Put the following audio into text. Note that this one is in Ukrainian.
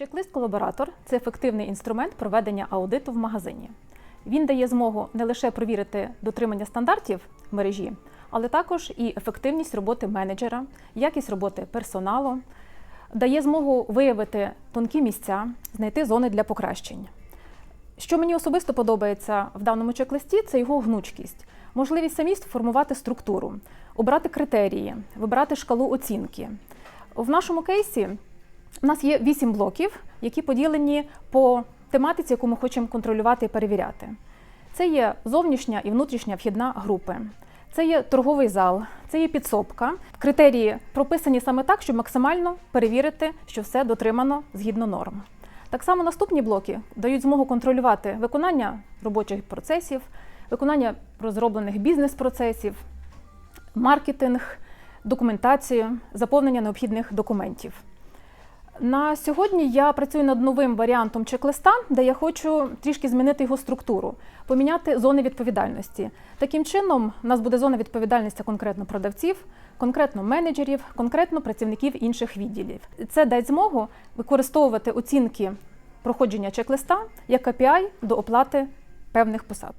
Чек-лист-колаборатор це ефективний інструмент проведення аудиту в магазині. Він дає змогу не лише провірити дотримання стандартів мережі, але також і ефективність роботи менеджера, якість роботи персоналу, дає змогу виявити тонкі місця, знайти зони для покращень. Що мені особисто подобається в даному чек-листі, це його гнучкість, можливість самі формувати структуру, обрати критерії, вибирати шкалу оцінки. В нашому кейсі у нас є вісім блоків, які поділені по тематиці, яку ми хочемо контролювати і перевіряти. Це є зовнішня і внутрішня вхідна групи. Це є торговий зал, це є підсобка. Критерії прописані саме так, щоб максимально перевірити, що все дотримано згідно норм. Так само наступні блоки дають змогу контролювати виконання робочих процесів, виконання розроблених бізнес-процесів, маркетинг, документацію, заповнення необхідних документів. На сьогодні я працюю над новим варіантом чек-листа, де я хочу трішки змінити його структуру, поміняти зони відповідальності. Таким чином, у нас буде зона відповідальності конкретно продавців, конкретно менеджерів, конкретно працівників інших відділів. Це дасть змогу використовувати оцінки проходження чек-листа як KPI до оплати певних посад.